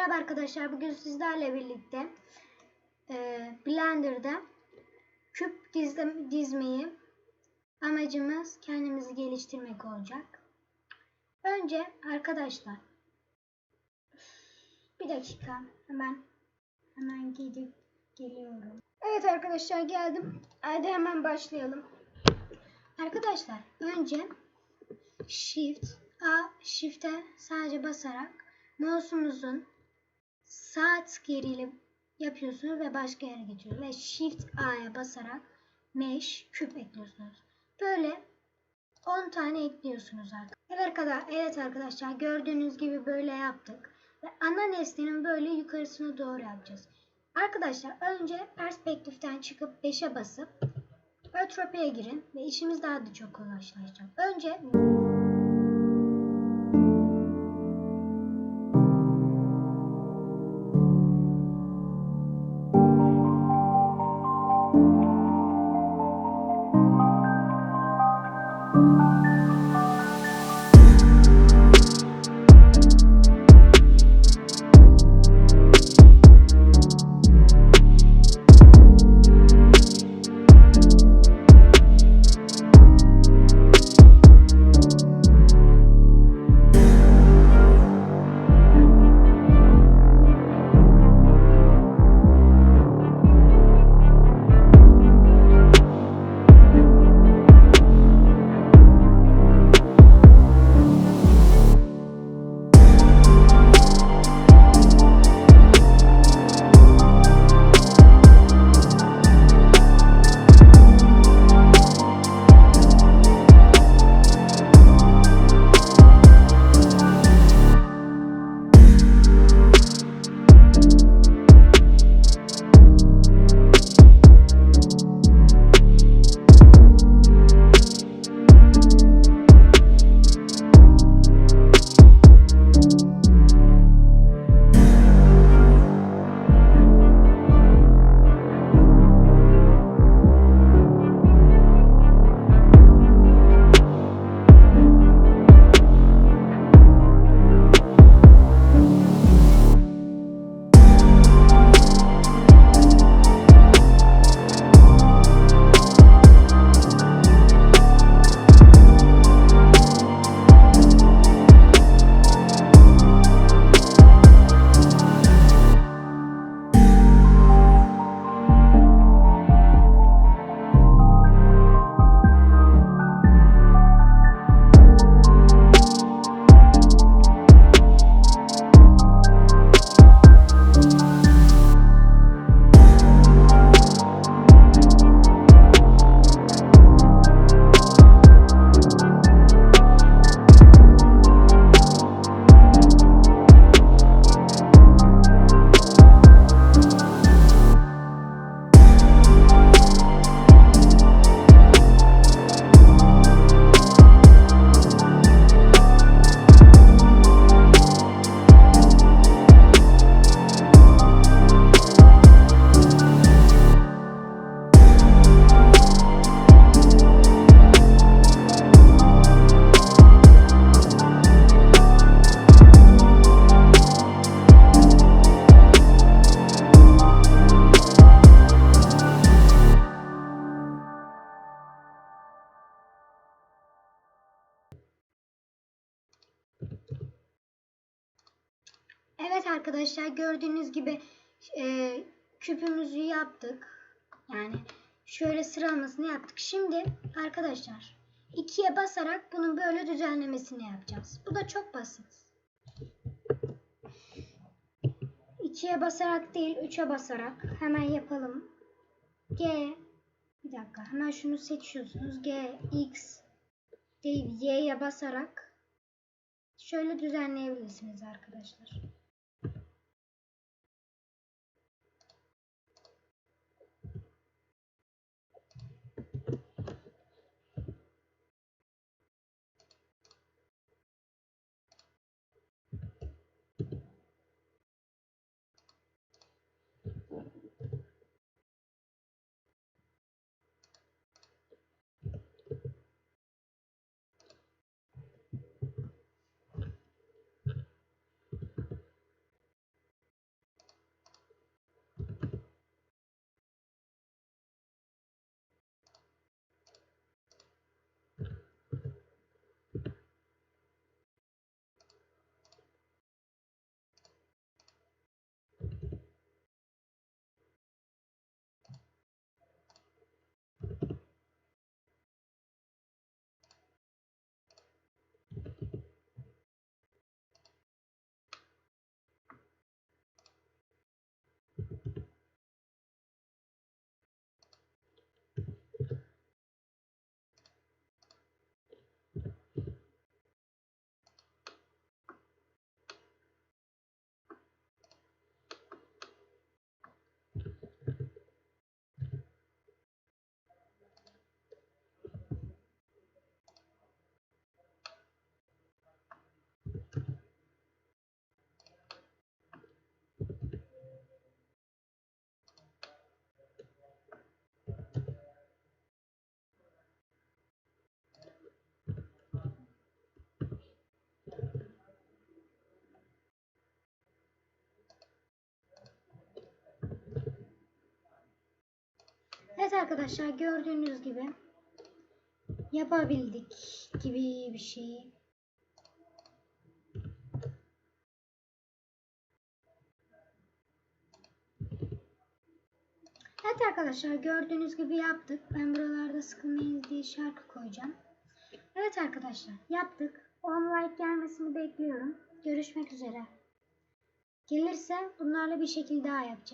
Merhaba arkadaşlar. Bugün sizlerle birlikte e, Blender'da küp dizme, dizmeyi amacımız kendimizi geliştirmek olacak. Önce arkadaşlar bir dakika hemen hemen gidip geliyorum. Evet arkadaşlar geldim. Hadi hemen başlayalım. Arkadaşlar önce Shift A Shift'e sadece basarak mouse'umuzun tık yeriyle yapıyorsunuz ve başka yere geçiyorsunuz. Ve Shift A'ya basarak mesh küp ekliyorsunuz. Böyle 10 tane ekliyorsunuz artık. Evet, kadar, evet arkadaşlar gördüğünüz gibi böyle yaptık. Ve ana nesnenin böyle yukarısına doğru yapacağız. Arkadaşlar önce perspektiften çıkıp 5'e basıp Ötropi'ye girin ve işimiz daha da çok kolaylaşacak. Önce Evet arkadaşlar gördüğünüz gibi e, küpümüzü yaptık. Yani şöyle sıralamasını yaptık. Şimdi arkadaşlar ikiye basarak bunun böyle düzenlemesini yapacağız. Bu da çok basit. İkiye basarak değil, üçe basarak hemen yapalım. G bir dakika hemen şunu seçiyorsunuz. G, X değil Y'ye basarak şöyle düzenleyebilirsiniz arkadaşlar. Evet arkadaşlar gördüğünüz gibi yapabildik gibi bir şeyi. Evet arkadaşlar gördüğünüz gibi yaptık. Ben buralarda sıkılmayız diye şarkı koyacağım. Evet arkadaşlar yaptık. 10 like gelmesini bekliyorum. Görüşmek üzere. Gelirse bunlarla bir şekilde daha yapacağım.